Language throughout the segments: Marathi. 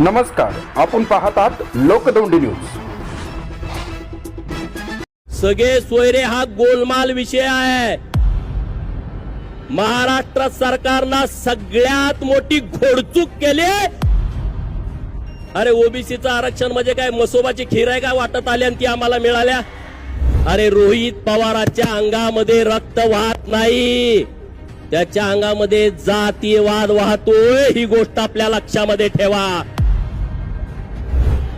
नमस्कार आपण पाहतात लोकदौंडी न्यूज. सगळे सोयरे हा गोलमाल विषय आहे. महाराष्ट्र सरकारनं सगळ्यात मोठी घोडचूक केली. अरे ओबीसीचं आरक्षण म्हणजे काय? मसोबाची खीर आहे का? वाटत आली आणि ती आम्हाला मिळाल्या. अरे रोहित पवाराच्या अंगामध्ये रक्त वाहत नाही. त्याच्या अंगामध्ये जातीयवाद वाहतोय. ही गोष्ट आपल्या लक्षामध्ये ठेवा.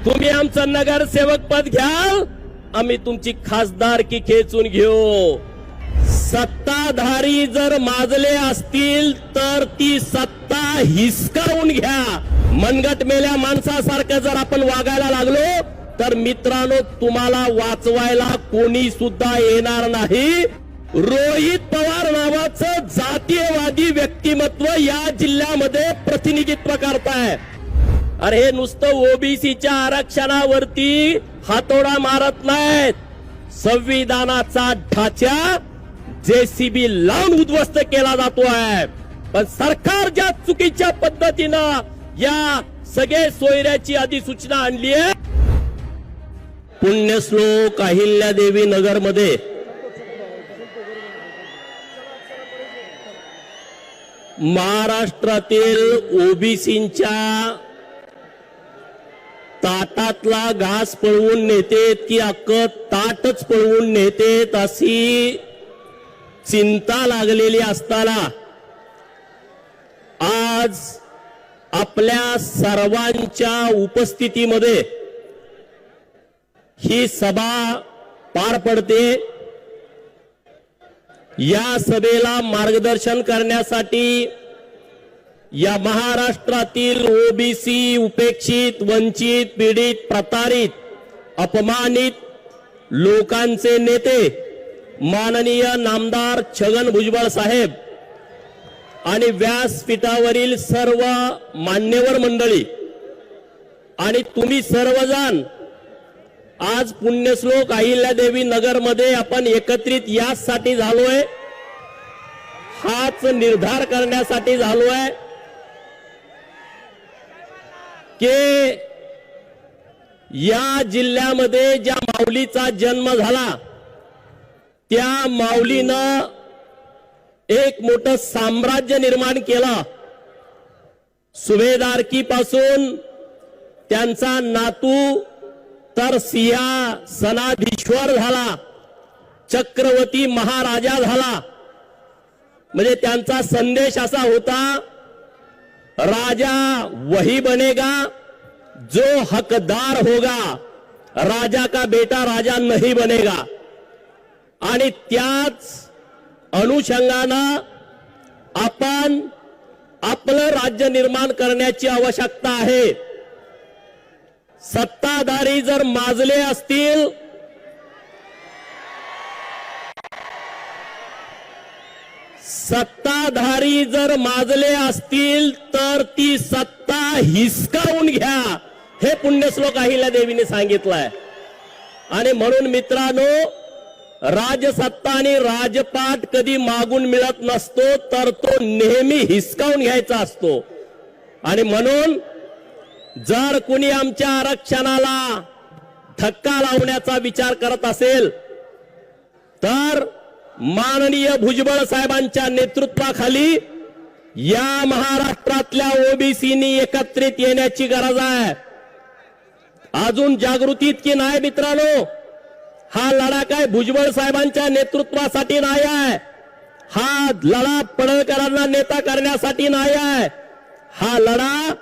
तुम्ही आमचं नगरसेवक पद घ्याल आम्ही तुमची खासदारकी खेचून घेऊ. सत्ताधारी जर माजले असतील तर ती सत्ता हिसकावून घ्या. मनगट मेल्या माणसासारखं जर आपण वागायला लागलो तर मित्रांनो तुम्हाला वाचवायला कोणी सुद्धा येणार नाही. रोहित पवार नावाचं जातीयवादी व्यक्तिमत्व या जिल्ह्यामध्ये प्रतिनिधित्व करताय. अरे हे नुसतं ओबीसीच्या आरक्षणावरती हातोडा मारत नाहीत. संविधानाचा ढाचा जेसीबी लावून उद्ध्वस्त केला जातोय पण सरकार ज्या चुकीच्या पद्धतीनं या सगळे सोयऱ्याची अधिसूचना आणली आहे पुण्यश्लोक अहिल्यादेवी नगरमध्ये महाराष्ट्रातील ओबीसींच्या ताटातला घास पळवून नेतेत की अक्क ताटच पळवून नेतेत अशी चिंता लागलेली असताना आज आपल्या सर्वांच्या उपस्थितीमध्ये ही सभा पार पडते. या सभेला मार्गदर्शन करण्यासाठी या महाराष्ट्रातील ओबीसी उपेक्षित वंचित पीडित प्रतारित अपमानित लोकांचे नेते माननीय नामदार छगन भुजबळ साहेब आणि व्यासपीठावरील सर्व मान्यवर मंडळी आणि तुम्ही सर्वजण आज पुण्यश्लोक अहिल्यादेवी नगरमध्ये आपण एकत्रित याचसाठी झालोय. हाच निर्धार करण्यासाठी झालोय. की या जिल्ह्यामध्ये ज्या माऊलीचा जन्म झाला त्या माऊलीनं एक मोठं साम्राज्य निर्माण केलं. सुभेदारकीपासून त्यांचा नातू तर सिया सनाधीश्वर झाला चक्रवर्ती महाराजा झाला. म्हणजे त्यांचा संदेश असा होता राजा वही बनेगा जो हकदार होगा राजा का बेटा राजा नहीं बनेगा। आणि त्याच अनुषंगानं आपण आपलं राज्य निर्माण करण्याची आवश्यकता आहे. सत्ताधारी जर माजले असतील सत्ताधारी जर माजले असतील तर ती सत्ता हिसकावून घ्या. हे पुण्यश्लोक अहिल्या देवीने सांगितलंय. आणि म्हणून मित्रांनो राजसत्ता आणि राजपाट कधी मागून मिळत नसतो तर तो नेहमी हिसकावून घ्यायचा असतो. आणि म्हणून जर कुणी आमच्या आरक्षणाला धक्का लावण्याचा विचार करत असेल तर माननीय भुजबळ साहेबांच्या नेतृत्वाखाली या महाराष्ट्रातल्या ओबीसीनी एकत्रित येण्याची गरज आहे. अजून जागृती इतकी नाही मित्रांनो. हा लढा काय भुजबळ साहेबांच्या नेतृत्वासाठी नाही आहे. हा लढा पडळकरांना नेता करण्यासाठी नाही आहे. हा लढा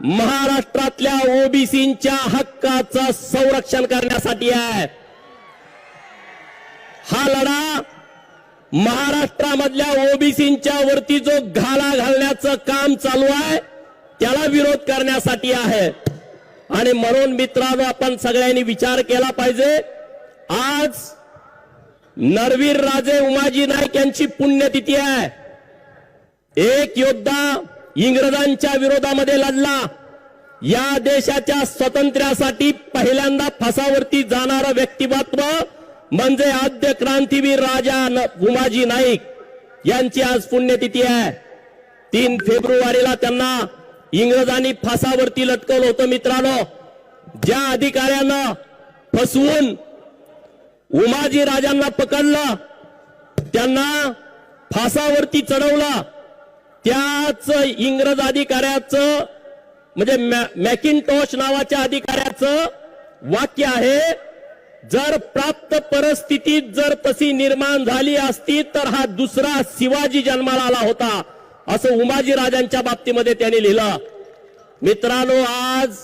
महाराष्ट्रातल्या ओबीसींच्या हक्काचं संरक्षण करण्यासाठी आहे. हा लढा महाराष्ट्रामधल्या ओबीसींच्या वरती जो घाला घालण्याचं काम चालू आहे त्याला विरोध करण्यासाठी आहे. आणि म्हणून मित्रांनो आपण सगळ्यांनी विचार केला पाहिजे. आज नरवीर राजे उमाजी नाईक यांची पुण्यतिथी आहे. एक योद्धा इंग्रजांच्या विरोधामध्ये लढला. या देशाच्या स्वातंत्र्यासाठी पहिल्यांदा फासावरती जाणारं व्यक्तिमत्व म्हणजे आद्य क्रांतीवीर राजा न- उमाजी नाईक यांची आज पुण्यतिथी आहे. तीन फेब्रुवारीला त्यांना इंग्रजांनी फासावरती लटकवलं होतं मित्रांनो. ज्या अधिकाऱ्यानं फसवून उमाजी राजांना पकडलं त्यांना फासावरती चढवलं त्याच इंग्रज अधिकाऱ्याचं म्हणजे मॅ- मॅकिनटॉश नावाच्या अधिकाऱ्याचं वाक्य आहे जर प्राप्त परिस्थितीत जर तशी निर्माण झाली असती तर हा दुसरा शिवाजी जन्माला आला होता असं उमाजी राजांच्या बाबतीमध्ये त्याने लिहिलं. मित्रांनो आज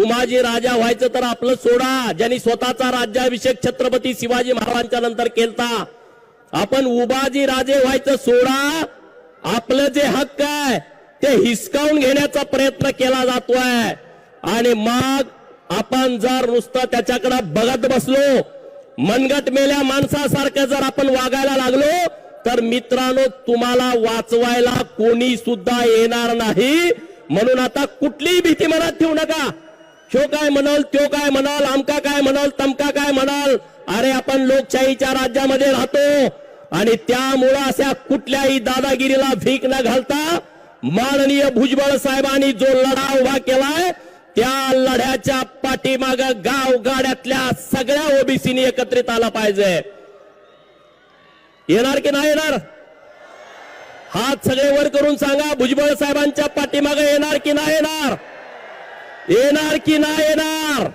उमाजी राजा व्हायचं तर आपलं सोडा ज्यांनी स्वतःचा राज्याभिषेक छत्रपती शिवाजी महाराजांच्या नंतर केलता. आपण उमाजी राजे व्हायचं सोडा आपलं जे हक्क आहे ते हिसकावून घेण्याचा प्रयत्न केला जातोय. आणि मग आपण जर नुसतं त्याच्याकडे बघत बसलो मनगट मेल्या माणसासारखं जर आपण वागायला लागलो तर मित्रांनो तुम्हाला वाचवायला कोणी सुद्धा येणार नाही. म्हणून आता कुठलीही भीती मनात ठेवू नका. शो काय म्हणाल त्यो काय म्हणाल आमका काय म्हणाल तमका काय म्हणाल? अरे आपण लोकशाहीच्या राज्यामध्ये राहतो आणि त्यामुळं अशा कुठल्याही दादागिरीला भीक न घालता माननीय भुजबळ साहेबांनी जो लढा उभा केलाय त्या लढ्याच्या पाठीमाग गाव गाड्यातल्या सगळ्या ओबीसीनी एकत्रित आला पाहिजे. येणार की नाही येणार? हात सगळे वर करून सांगा भुजबळ साहेबांच्या पाठीमाग येणार की नाही येणार? येणार की नाही येणार?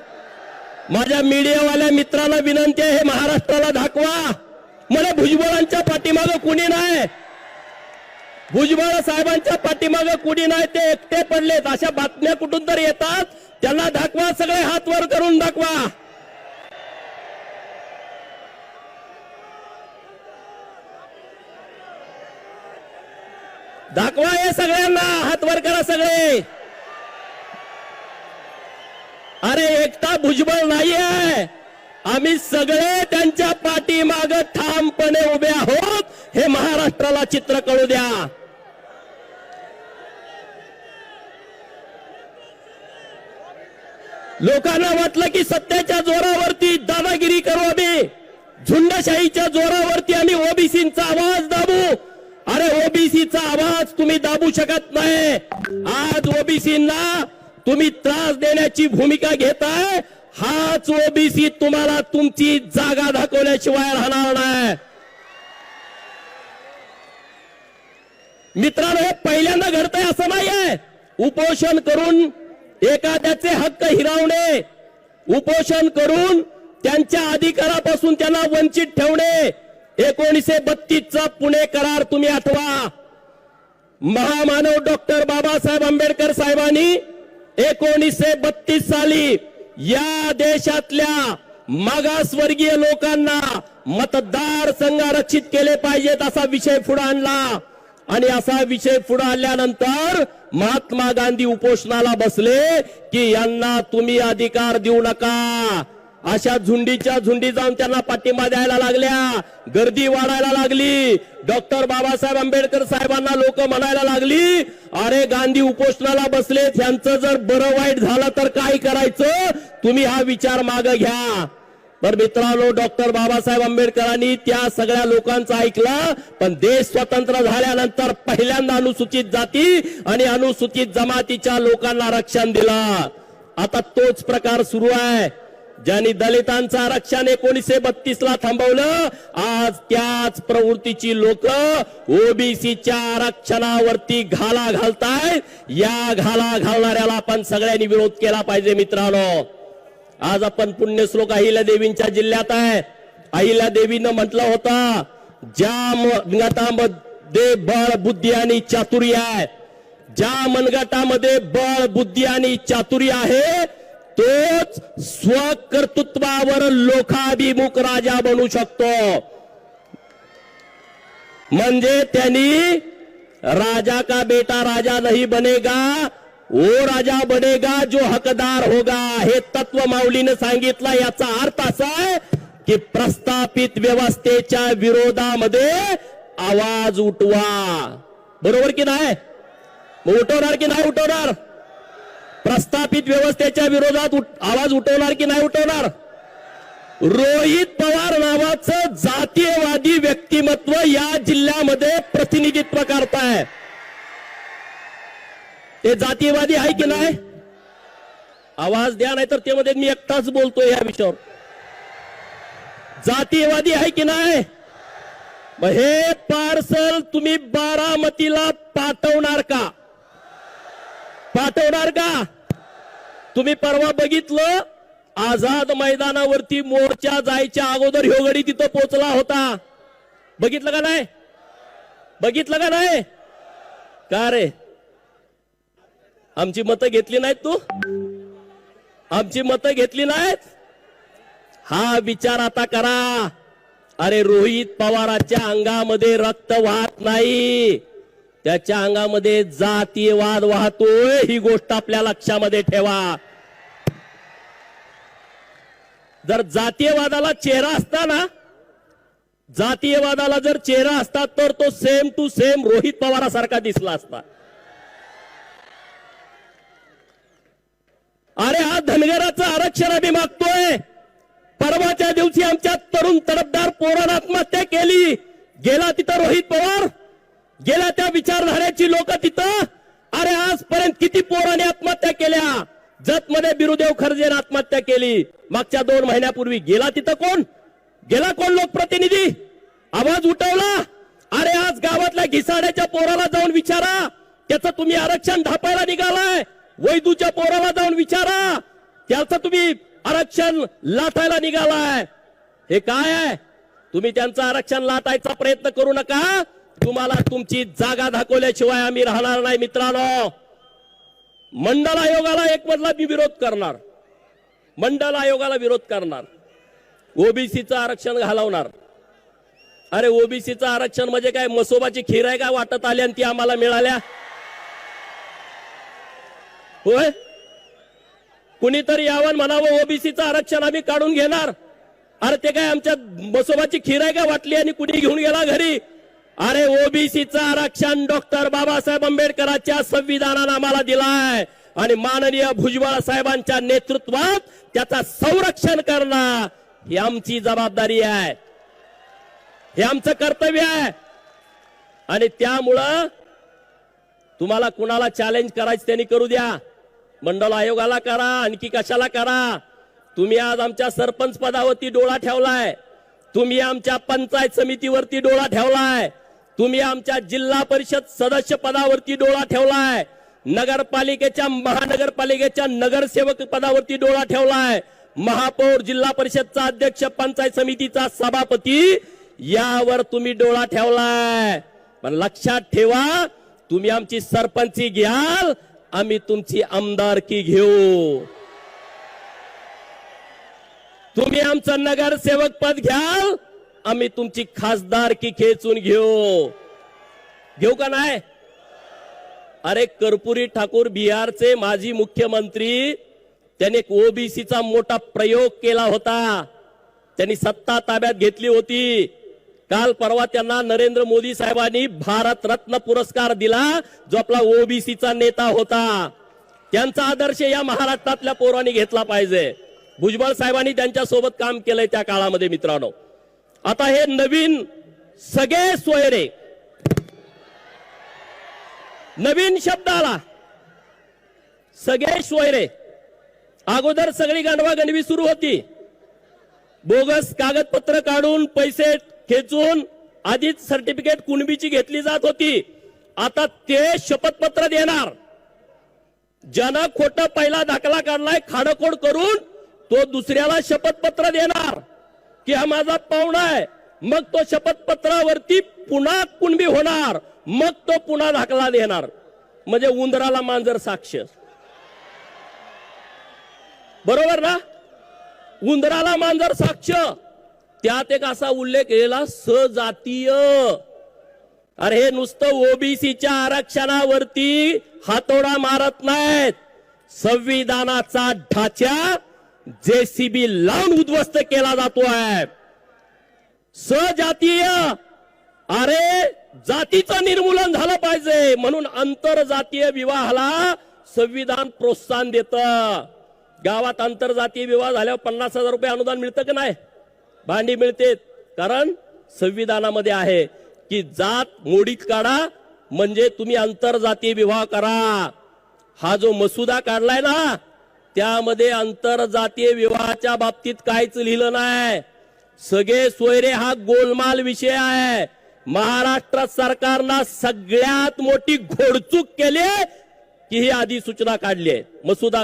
माझ्या मीडियावाल्या मित्रांना विनंती आहे हे महाराष्ट्राला दाखवा. मला भुजबळांच्या पाठीमागं कुणी नाही. भुजबळ साहेबांच्या पाठीमागे कुणी नाही ते एकटे पडलेत. अशा बातम्या कुठून तर येतात? त्यांना दाखवा सगळे हात वर करून दाखवा. दाखवा हे सगळ्यांना हात वर करा सगळे. अरे एकटा भुजबळ नाहीये. आम्ही सगळे त्यांच्या पाठीमाग ठामपणे उभे आहोत. हे महाराष्ट्राला चित्र कळू द्या. लोकांना वाटलं की सत्तेच्या जोरावरती दादागिरी करू आम्ही. झुंडशाहीच्या जोरावरती आम्ही ओबीसीचा आवाज दाबू. अरे ओबीसीचा आवाज तुम्ही दाबू शकत नाही. आज ओबीसींना तुम्ही त्रास देण्याची भूमिका घेताय. हाच ओबीसी तुम्हाला तुमची जागा दाखवल्याशिवाय राहणार नाही. मित्रांनो हे पहिल्यांदा घडतंय असं नाहीये. उपोषण करून एखाद्याचे हक्क हिरावणे उपोषण करून त्यांच्या अधिकारापासून त्यांना वंचित ठेवणे एकोणीसशे बत्तीसचा पुणे करार तुम्ही आठवा. महामानव डॉक्टर बाबासाहेब आंबेडकर साहेबांनी एकोणीसशे बत्तीस साली या देशातल्या मागासवर्गीय लोकांना मतदार संघ आरक्षित केले पाहिजेत असा विषय पुढे आणला. आणि असा विषय पुढे आणल्यानंतर महात्मा गांधी उपोषणाला बसले की यांना तुम्ही अधिकार देऊ नका. अशा झुंडीच्या झुंडी जाऊन त्यांना पाठिंबा द्यायला लागल्या. गर्दी वाढायला लागली. डॉक्टर बाबासाहेब आंबेडकर साहेबांना लोक म्हणायला लागली अरे गांधी उपोषणाला बसलेत यांचं जर बरं वाईट झालं तर काय करायचं? तुम्ही हा विचार माग घ्या. तर मित्रांनो डॉक्टर बाबासाहेब आंबेडकरांनी त्या सगळ्या लोकांचं ऐकलं पण देश स्वतंत्र झाल्यानंतर पहिल्यांदा अनुसूचित जाती आणि अनुसूचित जमातीच्या लोकांना रक्षण दिलं. आता तोच प्रकार सुरू आहे. ज्यांनी दलितांचं आरक्षण एकोणीसशे बत्तीस ला थांबवलं आज त्याच प्रवृत्तीची लोक ओबीसीच्या आरक्षणावरती घाला घालतायत या घाला घालणाऱ्याला आपण सगळ्यांनी विरोध केला पाहिजे मित्रांनो. आज आपण पुण्यश्लोक अहिल्या देवींच्या जिल्ह्यात आहे. अहिल्या देवीनं म्हटलं होतं ज्या मनगटामध्ये बळ बुद्धी आणि चातुर्य आहे ज्या मनगटामध्ये बळ बुद्धी आणि चातुर्य आहे तोच स्वकर्तृत्वावर लोकाभिमुख राजा बनू शकतो. म्हणजे त्यांनी राजा का बेटा राजा नहीं बनेगा वो राजा बनेगा जो हकदार होगा. हे तत्व माऊलीनं सांगितलं याचा अर्थ असा आहे की प्रस्थापित व्यवस्थेच्या विरोधामध्ये आवाज उठवा. बरोबर की नाही? उठवणार की नाही उठवणार? प्रस्थापित व्यवस्थेच्या विरोधात आवाज उठवणार की नाही उठवणार? रोहित पवार नावाचं जातीयवादी व्यक्तिमत्व या जिल्ह्यामध्ये प्रतिनिधित्व करताय. ते जातीयवादी आहे की नाही? आवाज द्या नाही तर ते मध्ये मी एकटाच बोलतोय या विषयावर. जातीयवादी आहे की नाही? मग हे पार्सल तुम्ही बारामतीला पाठवणार का? पाठवणार का? तुम्ही परवा बघितलं आझाद मैदानावरती मोर्चा जायच्या अगोदर ह्यो गडी तिथं पोचला होता. बघितलं का नाही? बघितलं का नाही? का रे? आमची मतं घेतली नाहीत तू? आमची मतं घेतली नाहीत? हा विचार आता करा. अरे रोहित पवाराच्या अंगामध्ये रक्त वाहत नाही. त्याच्या अंगामध्ये जातीयवाद वाहतोय. ही गोष्ट आपल्या लक्षामध्ये ठेवा. जर जातीयवादाला चेहरा असता ना जातीयवादाला जर चेहरा असता तर तो सेम टू सेम रोहित पवारासारखा दिसला असता. अरे हा धनगराचं आरक्षण आम्ही मागतोय. परवाच्या दिवशी आमच्या तरुण तडफदार पोरानं आत्महत्या केली. गेला तिथं रोहित पवार. गेल्या त्या विचारधाऱ्याची लोक तिथं अरे आजपर्यंत किती पोराने आत्महत्या केल्या? जतमध्ये बिरुदेव खर्जेने आत्महत्या केली. मागच्या दोन महिन्यापूर्वी गेला तिथं कोण? गेला कोण लोकप्रतिनिधी? आवाज उठवला. अरे आज गावातल्या घिसाड्याच्या पोराला जाऊन विचारा. त्याचं तुम्ही आरक्षण ढापायला निघालाय. वैदूच्या पोराला जाऊन विचारा. त्याचं तुम्ही आरक्षण लाटायला निघालाय. हे काय आहे? तुम्ही त्यांचं आरक्षण लाटायचा प्रयत्न करू नका. तुम्हाला तुमची जागा दाखवल्याशिवाय आम्ही राहणार नाही मित्रांनो. मंडल आयोगाला एक मधला मी विरोध करणार. मंडल आयोगाला विरोध करणार. ओबीसीचं आरक्षण घालवणार. अरे ओबीसीचं आरक्षण म्हणजे काय? मसोबाची खीर आहे का? वाटत आली आणि ती आम्हाला मिळाल्या? होय? कुणीतरी यावं म्हणावं ओबीसीचं आरक्षण आम्ही काढून घेणार. अरे ते काय आमच्या मसोबाची खीर आहे का? वाटली आणि कुणी घेऊन गेला घरी? अरे ओबीसीचं आरक्षण डॉक्टर बाबासाहेब आंबेडकरांच्या संविधानानं आम्हाला दिलाय. आणि माननीय भुजबळ साहेबांच्या नेतृत्वात त्याचा संरक्षण करणं ही आमची जबाबदारी आहे. हे आमचं कर्तव्य आहे. आणि त्यामुळं तुम्हाला कुणाला चॅलेंज करायचं त्यांनी करू द्या. मंडल आयोगाला करा आणखी कशाला करा. तुम्ही आज आमच्या सरपंच पदावरती डोळा ठेवलाय. तुम्ही आमच्या पंचायत समितीवरती डोळा ठेवलाय. तुम्ही आमच्या जिल्हा परिषद सदस्य पदावरती डोळा ठेवलाय. नगरपालिकेच्या महानगरपालिकेच्या नगरसेवक पदावरती डोळा ठेवलाय. महापौर जिल्हा परिषदचा अध्यक्ष पंचायत समितीचा सभापती यावर तुम्ही डोळा ठेवलाय. पण लक्षात ठेवा तुम्ही आमची सरपंची घ्याल आम्ही तुमची आमदारकी घेऊ. तुम्ही आमचं नगरसेवक पद घ्याल आम्ही तुमची खासदार की खेचून घेऊ. घेऊ का नाही? अरे कर्पुरी ठाकूर बिहारचे माजी मुख्यमंत्री त्यांनी एक ओबीसीचा मोठा प्रयोग केला होता. त्यांनी सत्ता ताब्यात घेतली होती. काल परवा त्यांना नरेंद्र मोदी साहेबांनी भारत रत्न पुरस्कार दिला जो आपला ओबीसीचा नेता होता. त्यांचा आदर्श या महाराष्ट्रातल्या पोरांनी घेतला पाहिजे. भुजबळ साहेबांनी त्यांच्यासोबत काम केलंय त्या काळामध्ये मित्रांनो. आता हे नवीन सगळे सोयरे. नवीन शब्द आला. सगळे सोयरे. अगोदर सगळी गांडवा सुरू होती. बोगस कागदपत्र काढून पैसे खेचून आधीच सर्टिफिकेट कुणबीची घेतली जात होती. आता ते शपथपत्र देणार. ज्यानं खोटं पहिला दाखला काढलाय खाडखोड करून तो दुसऱ्याला शपथपत्र देणार. की हा माझा पाहुणा आहे. मग तो शपथपत्रावरती पुन्हा कुणबी होणार? मग तो पुन्हा ढाकला देणार. म्हणजे उंदराला मांजर साक्ष. बरोबर ना? उंदराला मांजर साक्ष. त्यात एक असा उल्लेख केलेला सजातीय. अरे हे नुसतं ओबीसीच्या आरक्षणावरती हातोडा मारत नाहीत. संविधानाचा ढाचा जेसीबी लावून उद्ध्वस्त केला जातोय. सजातीय अरे जातीचं निर्मूलन झालं पाहिजे म्हणून आंतरजातीय विवाहाला संविधान प्रोत्साहन देत. गावात आंतरजातीय विवाह झाल्यावर पन्नास हजार रुपये अनुदान मिळतं का नाही? भांडी मिळते कारण संविधानामध्ये आहे की जात मोडीत काढा म्हणजे तुम्ही आंतरजातीय विवाह करा. हा जो मसुदा काढलाय ना त्यामध्ये आंतरजातीय विवाहाच्या बाबतीत काहीच लिहिलं नाही. सगळे सोयरे हा गोलमाल विषय आहे. महाराष्ट्र सरकारनं सगळ्यात मोठी घोडचूक केली की ही अधिसूचना काढली आहे. मसुदा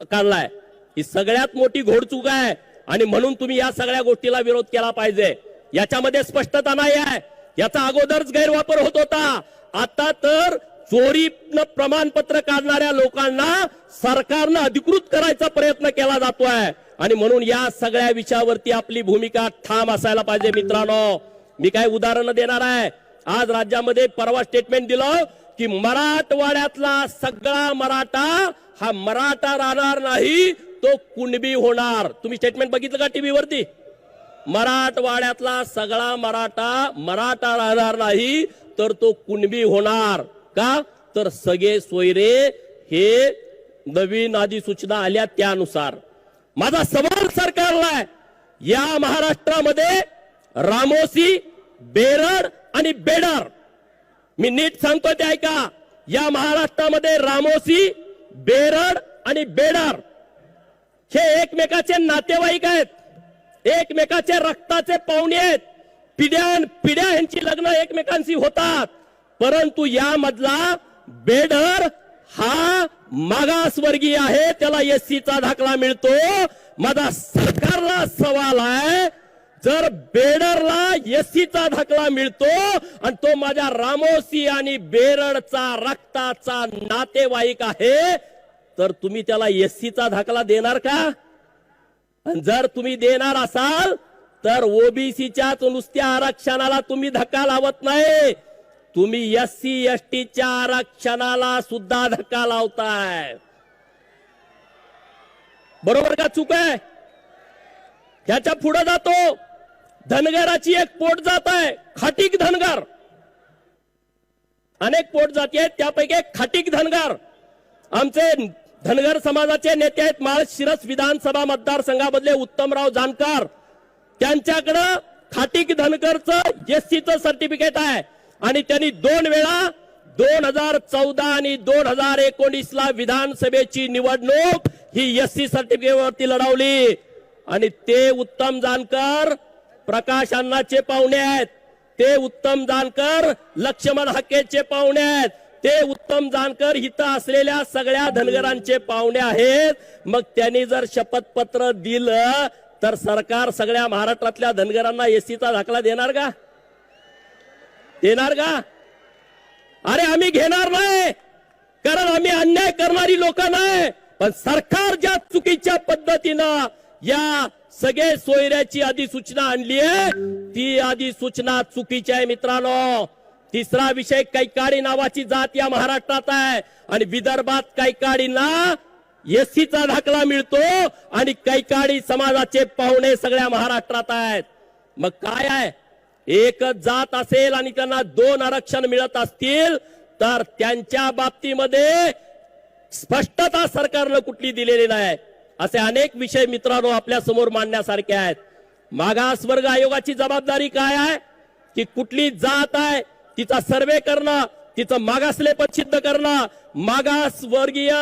काढलाय. ही सगळ्यात मोठी घोडचूक आहे आणि म्हणून तुम्ही या सगळ्या गोष्टीला विरोध केला पाहिजे. याच्यामध्ये स्पष्टता नाही आहे. याचा अगोदरच गैरवापर होत होता. आता तर चोरीनं प्रमाणपत्र काढणाऱ्या लोकांना सरकारनं अधिकृत करायचा प्रयत्न केला जातोय. आणि म्हणून या सगळ्या विषयावरती आपली भूमिका ठाम असायला पाहिजे मित्रांनो. मी काय उदाहरणं देणार आहे. आज राज्यामध्ये परवा स्टेटमेंट दिलं की मराठवाड्यातला सगळा मराठा हा मराठा राहणार नाही तो कुणबी होणार. तुम्ही स्टेटमेंट बघितलं का टीव्हीवरती मराठवाड्यातला सगळा मराठा मराठा राहणार नाही तर तो कुणबी होणार. का? तर सगळे सोयरे हे नवीन अधिसूचना आल्या त्यानुसार. माझा सवाल सरकारला आहे. या महाराष्ट्रामध्ये रामोसी बेरड आणि बेडर. मी नीट सांगतो ते ऐका. या महाराष्ट्रामध्ये रामोसी बेरड आणि बेडर हे एकमेकाचे नातेवाईक आहेत. एकमेकाचे रक्ताचे पाहुणे आहेत. पिढ्यान पिढ्या यांची लग्न एकमेकांशी होतात. परंतु यामधला बेडर हा मागासवर्गीय आहे त्याला एससीचा दाखला मिळतो. माझा सरकारला सवाल आहे जर बेडरला एसीचा दाखला मिळतो आणि तो माझ्या रामोसी आणि बेरडचा रक्ताचा नातेवाईक आहे तर तुम्ही त्याला एससीचा दाखला देणार का? आणि जर तुम्ही देणार असाल तर ओबीसीच्याच नुसत्या आरक्षणाला तुम्ही धक्का लावत नाही. तुम्ही एस सी एस टीच्या आरक्षणाला सुद्धा धक्का लावताय. बरोबर का चूक आहे? ह्याच्या पुढे जातो. धनगराची एक पोट जात आहे खाटीक धनगर. अनेक पोट जाती आहेत त्यापैकी एक खाटीक धनगर. आमचे धनगर समाजाचे नेते आहेत माळशिरस विधानसभा मतदारसंघामधले उत्तमराव जानकर. त्यांच्याकडं खाटीक धनगरचं एससीचं सर्टिफिकेट आहे. आणि त्यांनी दोन वेळा दोन हजार चौदा आणि दोन हजार एकोणीस ला विधानसभेची निवडणूक ही एस सी सर्टिफिकेटवरती लढवली. आणि ते उत्तम जानकर प्रकाश अण्णाचे पाहुणे आहेत. ते उत्तम जानकर लक्ष्मण हकेचे पाहुणे आहेत. ते उत्तम जानकर इथं असलेल्या सगळ्या धनगरांचे पाहुणे आहेत. मग त्यांनी जर शपथपत्र दिलं तर सरकार सगळ्या महाराष्ट्रातल्या धनगरांना एसीचा दाखला देणार का? देणार का? अरे आम्ही घेणार नाही. कारण आम्ही अन्याय करणारी लोक नाही. पण सरकार ज्या चुकीच्या पद्धतीनं या सगळे सोयऱ्याची अधिसूचना आणली आहे ती अधिसूचना चुकीची आहे मित्रांनो. तिसरा विषय कैकाडी नावाची जात या महाराष्ट्रात आहे. आणि विदर्भात कैकाडींना एससीचा दाखला मिळतो आणि कैकाडी समाजाचे पाहुणे सगळ्या महाराष्ट्रात आहेत. मग काय आहे? एकच जात असेल आणि त्यांना दोन आरक्षण मिळत असतील तर त्यांच्या बाबतीमध्ये स्पष्टता सरकारनं कुठली दिलेली नाही. असे अनेक विषय मित्रांनो आपल्यासमोर मांडण्यासारखे आहेत. मागासवर्ग आयोगाची जबाबदारी काय आहे? की कुठली जात आहे तिचा सर्वे करणं तिचं मागासलेपद सिद्ध करणं मागासवर्गीय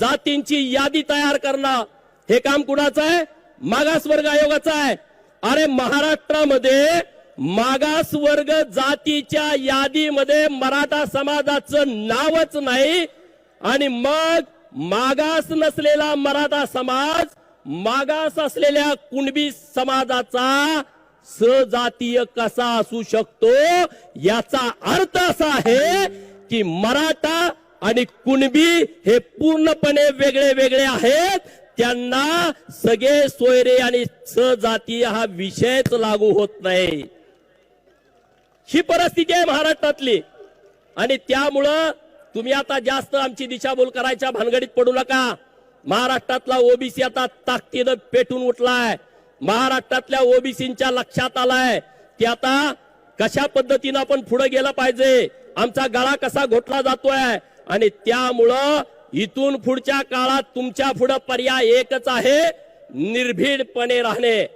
जातींची यादी तयार करणं हे काम कुणाचं आहे? मागासवर्ग आयोगाचं आहे. अरे महाराष्ट्रामध्ये मागास वर्ग जातीच्या यादीमध्ये मराठा समाजाचं नावच नाही. आणि मग मागास नसलेला मराठा समाज मागास असलेल्या कुणबी समाजाचा सजातीय कसा असू शकतो? याचा अर्थ असा आहे की मराठा आणि कुणबी हे पूर्णपणे वेगळे वेगळे आहेत. त्यांना सगळे सोयरे आणि सजातीय हा विषयच लागू होत नाही. ही परिस्थिती आहे महाराष्ट्रातली. आणि त्यामुळं तुम्ही आता जास्त आमची दिशाभूल करायच्या भानगडीत पडू नका. महाराष्ट्रातला ओबीसी आता ताकदीनं पेटून उठलाय. महाराष्ट्रातल्या ओबीसींच्या लक्षात आलाय की आता कशा पद्धतीनं आपण पुढे गेलं पाहिजे. आमचा गळा कसा घोटला जातोय. आणि त्यामुळं इथून पुढच्या काळात तुमच्यापुढे पर्याय एकच आहे. निर्भीडपणे राहणे.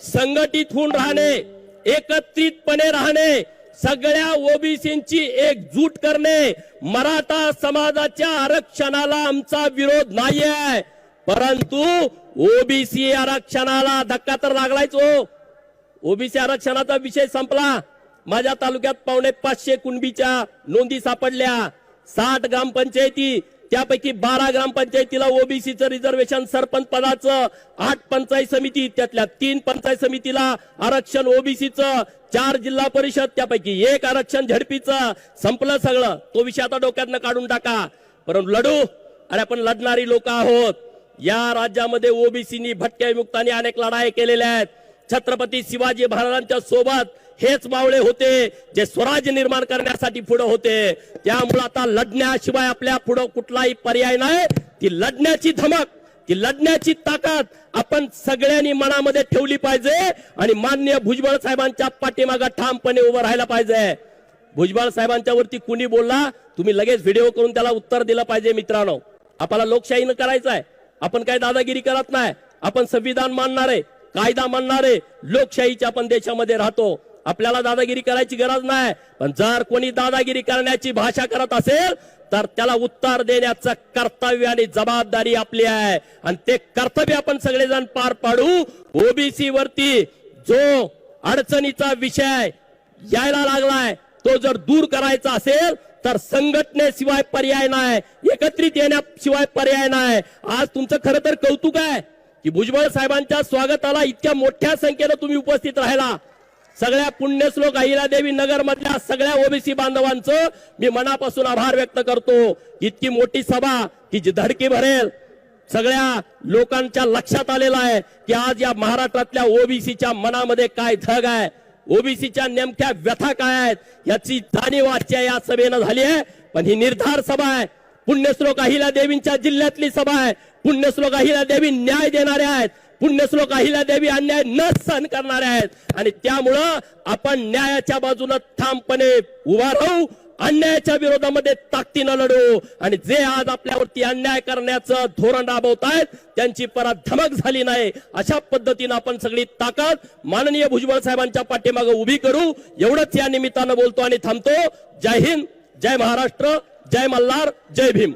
संघटित होऊन राहणे. एकत्रितपणे राहणे सगळ्या ओबीसींची एकजूट करणे मराठा समाजाच्या आरक्षणाला आमचा विरोध नाहीये. परंतु ओबीसी आरक्षणाला धक्का तर लागलायच हो. ओबीसी आरक्षणाचा विषय संपला. माझ्या तालुक्यात पावणे पाचशे कुणबीच्या नोंदी सापडल्या. साठ ग्रामपंचायती त्यापैकी बारा ग्रामपंचायतीला ओबीसीचं रिझर्वेशन सरपंच पदाचं आठ पंचायत समिती त्यातल्या तीन पंचायत समितीला आरक्षण ओबीसीचं चार जिल्हा परिषद त्यापैकी एक आरक्षण झडपीचं. संपलं सगळं. तो विषय आता डोक्यातनं काढून टाका. परंतु लढू अरे आपण लढणारी लोक आहोत. या राज्यामध्ये ओबीसीनी भटक्या विमुक्तांनी अनेक लढाई केलेल्या आहेत. छत्रपती शिवाजी महाराजांच्या सोबत हेच मावळे होते जे स्वराज्य निर्माण करण्यासाठी पुढे होते. त्यामुळे आता लढण्याशिवाय आपल्या पुढे कुठलाही पर्याय नाही. ती लढण्याची धमक ती लढण्याची ताकद आपण सगळ्यांनी मनामध्ये ठेवली पाहिजे आणि मान्य भुजबळ साहेबांच्या पाठीमागं ठामपणे उभं राहायला पाहिजे. भुजबळ साहेबांच्या वरती कुणी बोलला तुम्ही लगेच व्हिडिओ करून त्याला उत्तर दिलं पाहिजे मित्रांनो. आपल्याला लोकशाहीनं करायचं आहे आपण काय दादागिरी करत नाही. आपण संविधान मानणार आहे कायदा मानणार आहे लोकशाहीच्या आपण देशामध्ये राहतो. आपल्याला दादागिरी करायची गरज नाही. पण जर कोणी दादागिरी करण्याची भाषा करत असेल तर त्याला उत्तर देण्याचं कर्तव्य आणि जबाबदारी आपली आहे. आणि ते कर्तव्य आपण सगळेजण पार पाडू. ओबीसी वरती जो अडचणीचा विषय यायला लागलाय तो जर दूर करायचा असेल तर संघटनेशिवाय पर्याय नाही. एकत्रित येण्याशिवाय पर्याय नाही. आज तुमचं खरं तर कौतुक आहे की भुजबळ साहेबांच्या स्वागताला इतक्या मोठ्या संख्येनं तुम्ही उपस्थित राहिला. सगळ्या पुण्यश्लोक अहिल्यादेवी नगर मधल्या सगळ्या ओबीसी बांधवांचं मी मनापासून आभार व्यक्त करतो. इतकी मोठी सभा की जी धडकी भरेल. सगळ्या लोकांच्या लक्षात आलेलं आहे की आज या महाराष्ट्रातल्या ओबीसीच्या मनामध्ये काय धग आहे. ओबीसीच्या नेमक्या व्यथा काय आहेत याची जाणीव आजच्या या सभेनं झाली आहे. पण ही निर्धार सभा आहे. पुण्यश्लोक अहिला देवींच्या जिल्ह्यातली सभा आहे. पुण्यश्लोक अहिला देवी न्याय देणाऱ्या आहेत. पुण्यश्लोक अहिल्या देवी अन्याय न सहन करणारे आहेत. आणि त्यामुळं आपण न्यायाच्या बाजूनं ठामपणे उभा राहू अन्यायाच्या विरोधामध्ये ताकदीनं लढू. आणि जे आज आपल्यावरती अन्याय करण्याचं धोरण राबवत आहेत त्यांची परत धमक झाली नाही. अशा पद्धतीनं आपण सगळी ताकद माननीय भुजबळ साहेबांच्या पाठीमागे उभी करू. एवढंच या निमित्तानं बोलतो आणि थांबतो. जय हिंद जय महाराष्ट्र जय मल्हार जय भीम.